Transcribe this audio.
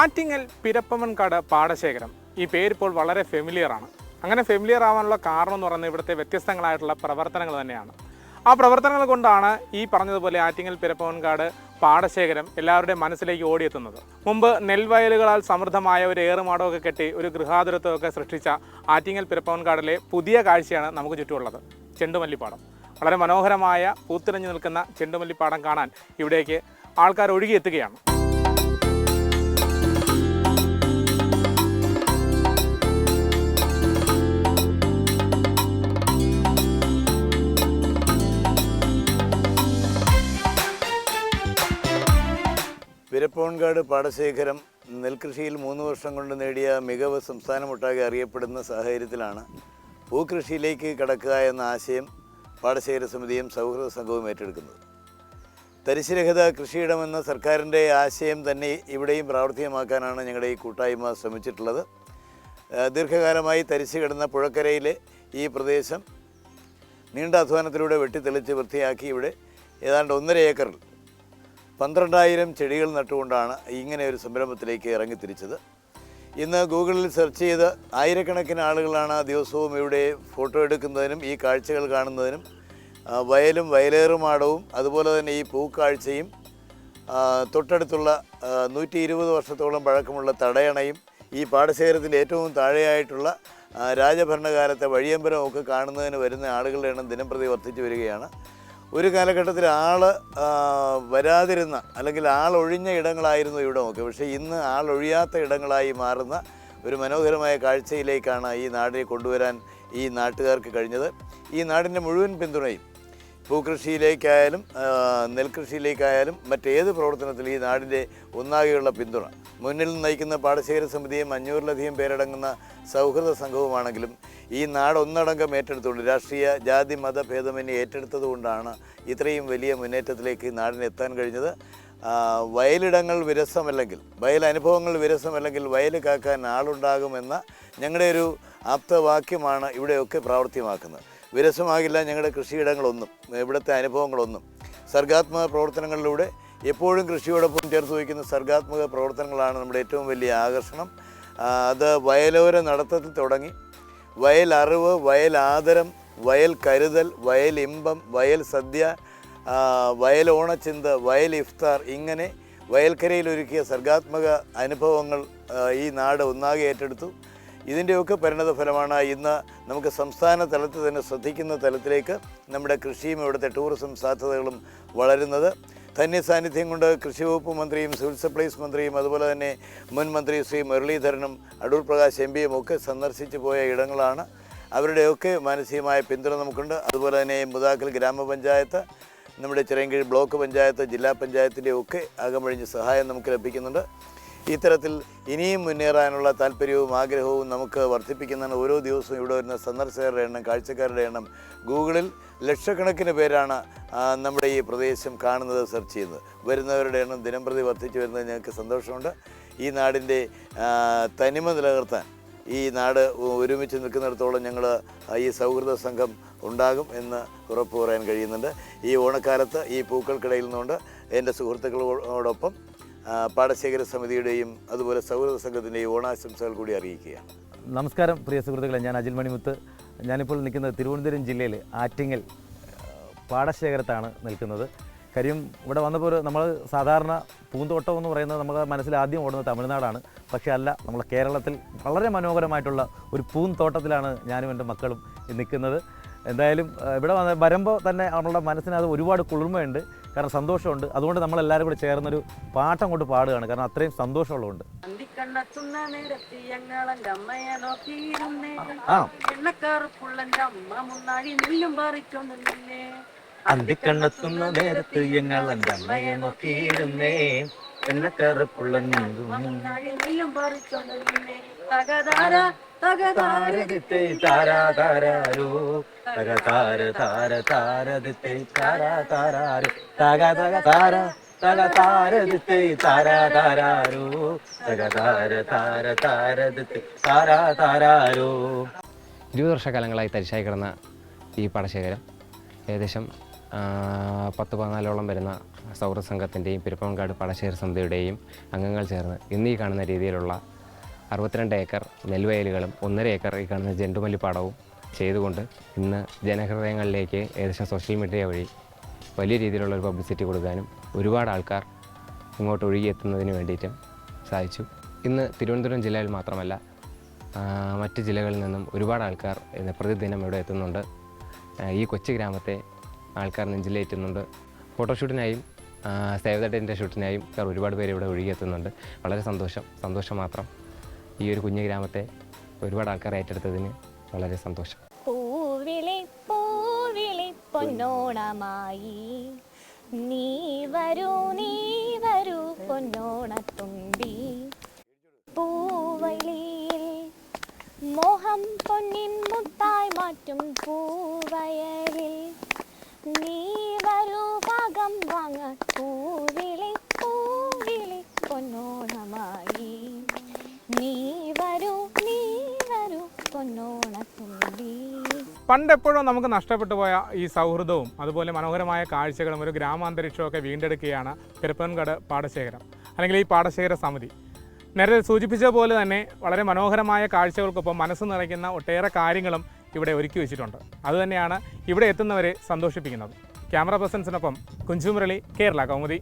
ആറ്റിങ്ങൽ പിരപ്പമൻകാട് പാടശേഖരം. ഈ പേരിപ്പോൾ വളരെ ഫെമിലിയർ ആണ്. അങ്ങനെ ഫെമിലിയർ ആവാനുള്ള കാരണം എന്ന് പറയുന്നത് ഇവിടുത്തെ വ്യത്യസ്തങ്ങളായിട്ടുള്ള പ്രവർത്തനങ്ങൾ തന്നെയാണ്. ആ പ്രവർത്തനങ്ങൾ കൊണ്ടാണ് ഈ പറഞ്ഞതുപോലെ ആറ്റിങ്ങൽ പിരപ്പമൻകാട് പാടശേഖരം എല്ലാവരുടെയും മനസ്സിലേക്ക് ഓടിയെത്തുന്നത്. മുമ്പ് നെൽവയലുകളാൽ സമൃദ്ധമായ ഒരു ഏറുമാടമൊക്കെ കെട്ടി ഒരു ഗൃഹാതുരത്വമൊക്കെ സൃഷ്ടിച്ച ആറ്റിങ്ങൽ പിരപ്പവൻകാടിലെ പുതിയ കാഴ്ചയാണ് നമുക്ക് ചുറ്റുമുള്ളത്. ചെണ്ടുമല്ലിപ്പാടം. വളരെ മനോഹരമായ പൂത്തിരഞ്ഞു നിൽക്കുന്ന ചെണ്ടുമല്ലിപ്പാടം കാണാൻ ഇവിടേക്ക് ആൾക്കാർ ഒഴുകിയെത്തുകയാണ്. വിരപ്പോൺകാട് പാടശേഖരം നെൽകൃഷിയിൽ മൂന്ന് വർഷം കൊണ്ട് നേടിയ മികവ് സംസ്ഥാനമൊട്ടാകെ അറിയപ്പെടുന്ന സാഹചര്യത്തിലാണ് ഭൂകൃഷിയിലേക്ക് കടക്കുക എന്ന ആശയം പാടശേഖര സമിതിയും സൗഹൃദ സംഘവും ഏറ്റെടുക്കുന്നത്. തരിശുരഹിത കൃഷിയിടമെന്ന സർക്കാരിന്റെ ആശയം തന്നെ ഇവിടെയും പ്രാവർത്തികമാക്കാനാണ് ഞങ്ങളുടെ ഈ കൂട്ടായ്മ ശ്രമിച്ചിട്ടുള്ളത്. ദീർഘകാലമായി തരിശു കിടന്ന പുഴക്കരയിലെ ഈ പ്രദേശം നീണ്ട അധ്വാനത്തിലൂടെ വെട്ടിത്തെളിച്ച് വൃത്തിയാക്കി ഇവിടെ ഏതാണ്ട് ഒന്നര ഏക്കറിൽ പന്ത്രണ്ടായിരം ചെടികൾ നട്ടുകൊണ്ടാണ് ഇങ്ങനെ ഒരു സംരംഭത്തിലേക്ക് ഇറങ്ങിത്തിരിച്ചത് ഇന്ന് ഗൂഗിളിൽ സെർച്ച് ചെയ്ത് ആയിരക്കണക്കിന് ആളുകളാണ് ദിവസവും ഇവിടെ ഫോട്ടോ എടുക്കുന്നതിനും ഈ കാഴ്ചകൾ കാണുന്നതിനും വയലും വയലേറുമാടവും അതുപോലെ തന്നെ ഈ പൂക്കാഴ്ചയും തൊട്ടടുത്തുള്ള നൂറ്റി ഇരുപത് വർഷത്തോളം പഴക്കമുള്ള തടയണയും ഈ പാടശേഖരത്തിന്റെ ഏറ്റവും താഴെയായിട്ടുള്ള രാജഭരണകാലത്തെ വഴിയമ്പലം ഒക്കെ കാണുന്നതിന് വരുന്ന ആളുകളുടെ എണ്ണം ദിനംപ്രതി വർദ്ധിച്ചു വരികയാണ്. ഒരു കാലഘട്ടത്തിൽ ആൾ വരാതിരുന്ന അല്ലെങ്കിൽ ആളൊഴിഞ്ഞ ഇടങ്ങളായിരുന്നു ഇവിടെ ഒക്കെ പക്ഷേ ഇന്ന് ആളൊഴിയാത്ത ഇടങ്ങളായി മാറുന്ന ഒരു മനോഹരമായ കാഴ്ചയിലേക്കാണ് ഈ നാടിനെ കൊണ്ടുവരാൻ ഈ നാട്ടുകാർക്ക് കഴിഞ്ഞത്. ഈ നാടിന്റെ മുഴുവൻ പിന്തുണയും ഭൂകൃഷിയിലേക്കായാലും നെൽകൃഷിയിലേക്കായാലും മറ്റേത് പ്രവർത്തനത്തിൽ ഈ നാടിന്റെ ഒന്നാകെയുള്ള പിന്തുണ. മുന്നിൽ നയിക്കുന്ന പാടശേഖര സമിതിയും അഞ്ഞൂറിലധികം പേരടങ്ങുന്ന സൗഹൃദ സംഘവുമാണെങ്കിലും ഈ നാട് ഒന്നടങ്കം ഏറ്റെടുത്തുകൊണ്ട് രാഷ്ട്രീയ ജാതി മത ഭേദമന്യേ ഏറ്റെടുത്തതുകൊണ്ടാണ് ഇത്രയും വലിയ മുന്നേറ്റത്തിലേക്ക് ഈ നാടിന് എത്താൻ കഴിഞ്ഞത്. വയലിടങ്ങൾ വിരസമല്ലെങ്കിൽ വയൽ അനുഭവങ്ങൾ വിരസമല്ലെങ്കിൽ വയൽ കാക്കാൻ ആളുണ്ടാകുമെന്ന ഞങ്ങളുടെ ഒരു ആപ്തവാക്യമാണ് ഇവിടെയൊക്കെ പ്രാവർത്തികമാക്കുന്നത്. വിരസമാകില്ല ഞങ്ങളുടെ കൃഷിയിടങ്ങളൊന്നും ഇവിടുത്തെ അനുഭവങ്ങളൊന്നും. സർഗാത്മക പ്രവർത്തനങ്ങളിലൂടെ എപ്പോഴും കൃഷിയോടൊപ്പം ചേർത്ത് വയ്ക്കുന്ന സർഗാത്മക പ്രവർത്തനങ്ങളാണ് നമ്മുടെ ഏറ്റവും വലിയ ആകർഷണം. അത് വയലോര നടത്തത്തിൽ തുടങ്ങി വയൽ അറിവ് വയൽ ആദരം വയൽ കരുതൽ വയൽ ഇമ്പം വയൽ സദ്യ വയൽ ഓണച്ചിന്ത വയൽ ഇഫ്താർ ഇങ്ങനെ വയൽക്കരയിൽ ഒരുക്കിയ സർഗാത്മക അനുഭവങ്ങൾ ഈ നാട് ഒന്നാകെ ഏറ്റെടുത്തു. ഇതിന്റെയൊക്കെ പരിണതഫലമാണ് ഇന്ന് നമുക്ക് സംസ്ഥാന തലത്തിൽ തന്നെ ശ്രദ്ധിക്കുന്ന തലത്തിലേക്ക് നമ്മുടെ കൃഷിയും ഇവിടുത്തെ ടൂറിസം സാധ്യതകളും വളരുന്നത്. ധന്യ സാന്നിധ്യം കൊണ്ട് കൃഷി വകുപ്പ് മന്ത്രിയും സിവിൽ സപ്ലൈസ് മന്ത്രിയും അതുപോലെ തന്നെ മുൻ മന്ത്രി ശ്രീ മുരളീധരനും അടൂർ പ്രകാശ് എം പിയും ഒക്കെ സന്ദർശിച്ചു പോയ ഇടങ്ങളാണ്. അവരുടെയൊക്കെ മാനസികമായ പിന്തുണ നമുക്കുണ്ട്. അതുപോലെ തന്നെ മുതാക്കൽ ഗ്രാമപഞ്ചായത്ത് നമ്മുടെ ചിറയൻകീഴ് ബ്ലോക്ക് പഞ്ചായത്ത് ജില്ലാ പഞ്ചായത്തിന്റെ ഒക്കെ അകമഴിഞ്ഞ് സഹായം നമുക്ക് ലഭിക്കുന്നുണ്ട്. ഇത്തരത്തിൽ ഇനിയും മുന്നേറാനുള്ള താല്പര്യവും ആഗ്രഹവും നമുക്ക് വർദ്ധിപ്പിക്കുന്നതിന് ഓരോ ദിവസവും ഇവിടെ വരുന്ന സന്ദർശകരുടെ എണ്ണം കാഴ്ചക്കാരുടെ എണ്ണം ഗൂഗിളിൽ ലക്ഷക്കണക്കിന് പേരാണ് നമ്മുടെ ഈ പ്രദേശം കാണുന്നത് സെർച്ച് ചെയ്യുന്നത്. വരുന്നവരുടെ എണ്ണം ദിനം പ്രതി വർദ്ധിച്ചു വരുന്നത് ഞങ്ങൾക്ക് സന്തോഷമുണ്ട്. ഈ നാടിന്റെ തനിമ നിലനിർത്താൻ ഈ നാട് ഒരുമിച്ച് നിൽക്കുന്നിടത്തോളം ഞങ്ങൾ ഈ സൗഹൃദ സംഘം ഉണ്ടാകും എന്ന് ഉറപ്പ് പറയാൻ കഴിയുന്നുണ്ട്. ഈ ഓണക്കാലത്ത് ഈ പൂക്കൾക്കിടയിൽ നിന്നുകൊണ്ട് എന്റെ സുഹൃത്തുക്കളോടൊപ്പം പാടശേഖര സമിതിയുടെയും അതുപോലെ സൗഹൃദ സംഘത്തിന്റെയും ഓണാശംസകൾ കൂടി അറിയിക്കുകയാണ്. നമസ്കാരം പ്രിയ സുഹൃത്തുക്കളെ. ഞാൻ അജിൽ മണിമുത്ത്. ഞാനിപ്പോൾ നിൽക്കുന്നത് തിരുവനന്തപുരം ജില്ലയിൽ ആറ്റിങ്ങൽ പാടശേഖരത്താണ് നിൽക്കുന്നത്. കാര്യം ഇവിടെ വന്നപ്പോൾ നമ്മൾ സാധാരണ പൂന്തോട്ടം എന്ന് പറയുന്നത് നമ്മുടെ മനസ്സിൽ ആദ്യം ഓടുന്നത് തമിഴ്നാടാണ്. പക്ഷേ അല്ല നമ്മൾ കേരളത്തിൽ വളരെ മനോഹരമായിട്ടുള്ള ഒരു പൂന്തോട്ടത്തിലാണ് ഞാനും എന്റെ മക്കളും നിൽക്കുന്നത്. എന്തായാലും ഇവിടെ വന്ന് വരുമ്പോൾ തന്നെ നമ്മളുടെ മനസ്സിന് അത് ഒരുപാട് കുളിർമയുണ്ട് കാരണം സന്തോഷമുണ്ട്. അതുകൊണ്ട് നമ്മളെല്ലാവരും കൂടെ ചേർന്നൊരു പാട്ടം കൊണ്ട് പാടുകയാണ് കാരണം അത്രയും സന്തോഷമുള്ളതുകൊണ്ട്. ആ. അന്തിക്കണ്ണെത്തുന്ന നേരത്ത് ഞങ്ങൾ എന്റെ അമ്മയെ നോക്കിയിരുന്നേ. എന്നെ കറുപ്പുള്ള താരാ താര താര താരാ ഇരുപത് വർഷക്കാലങ്ങളായി തരിശായി കിടന്ന ഈ പടശേഖരം ഏകദേശം പത്ത് പതിനാലോളം വരുന്ന സൗഹൃദ സംഘത്തിന്റെയും പെരുപ്പമങ്കാട് പടശേഖര സമിതിയുടെയും അംഗങ്ങൾ ചേർന്ന് ഇന്ന് ഈ കാണുന്ന രീതിയിലുള്ള അറുപത്തിരണ്ട് ഏക്കർ നെൽവയലുകളും ഒന്നര ഏക്കർ ഈ കാണുന്ന ജെണ്ടുമല്ലിപ്പാടവും ചെയ്തുകൊണ്ട് ഇന്ന് ജനഹൃദയങ്ങളിലേക്ക് ഏകദേശം സോഷ്യൽ മീഡിയ വഴി വലിയ രീതിയിലുള്ള ഒരു പബ്ലിസിറ്റി കൊടുക്കാനും ഒരുപാട് ആൾക്കാർ ഇങ്ങോട്ട് ഒഴുകിയെത്തുന്നതിന് വേണ്ടിയിട്ടും സാധിച്ചു. ഇന്ന് തിരുവനന്തപുരം ജില്ലയിൽ മാത്രമല്ല മറ്റ് ജില്ലകളിൽ നിന്നും ഒരുപാട് ആൾക്കാർ ഇന്ന് പ്രതിദിനം ഇവിടെ എത്തുന്നുണ്ട്. ഈ കൊച്ചു ഗ്രാമത്തെ ആൾക്കാർ നെഞ്ചിലേറ്റുന്നുണ്ട്. ഫോട്ടോഷൂട്ടിനായും സേവ് ദ ഡേന്റെ ഷൂട്ടിനായും ഒരുപാട് പേര് ഇവിടെ ഒഴുകിയെത്തുന്നുണ്ട്. വളരെ സന്തോഷം സന്തോഷം മാത്രം. ഈ ഒരു കുഞ്ഞു ഗ്രാമത്തെ ഒരുപാട് ആൾക്കാർ ഏറ്റെടുത്തതിന് വളരെ സന്തോഷം. പൂവിളി പൂവിളി പൊന്നോണമായി. നീ വരൂ നീ വരൂ പൊന്നോണത്തുമ്പി. പൂവലിയിൽ മോഹം പൊന്നിൻ മുത്തായി മാറ്റും പൂവയലിൽ. നീ വരൂ ഭാഗം വാങ്ങ പൂവിളി പൊന്നോണമായി നീ വരൂ നീ വരൂ പൊന്നോണത്തുമ്പി പണ്ടെപ്പോഴും നമുക്ക് നഷ്ടപ്പെട്ടു പോയ ഈ സൗഹൃദവും അതുപോലെ മനോഹരമായ കാഴ്ചകളും ഒരു ഗ്രാമാന്തരീക്ഷവും ഒക്കെ വീണ്ടെടുക്കുകയാണ് പെരുപ്പൻകട് പാടശേഖരം അല്ലെങ്കിൽ ഈ പാടശേഖര സമിതി. നേരത്തെ സൂചിപ്പിച്ച പോലെ തന്നെ വളരെ മനോഹരമായ കാഴ്ചകൾക്കൊപ്പം മനസ്സ് നിറയ്ക്കുന്ന ഒട്ടേറെ കാര്യങ്ങളും ഇവിടെ ഒരുക്കി വെച്ചിട്ടുണ്ട്. അതുതന്നെയാണ് ഇവിടെ എത്തുന്നവരെ സന്തോഷിപ്പിക്കുന്നത്. ക്യാമറ പേഴ്സൺസിനൊപ്പം കുഞ്ചുമുരളി കേരള കൗമുദി.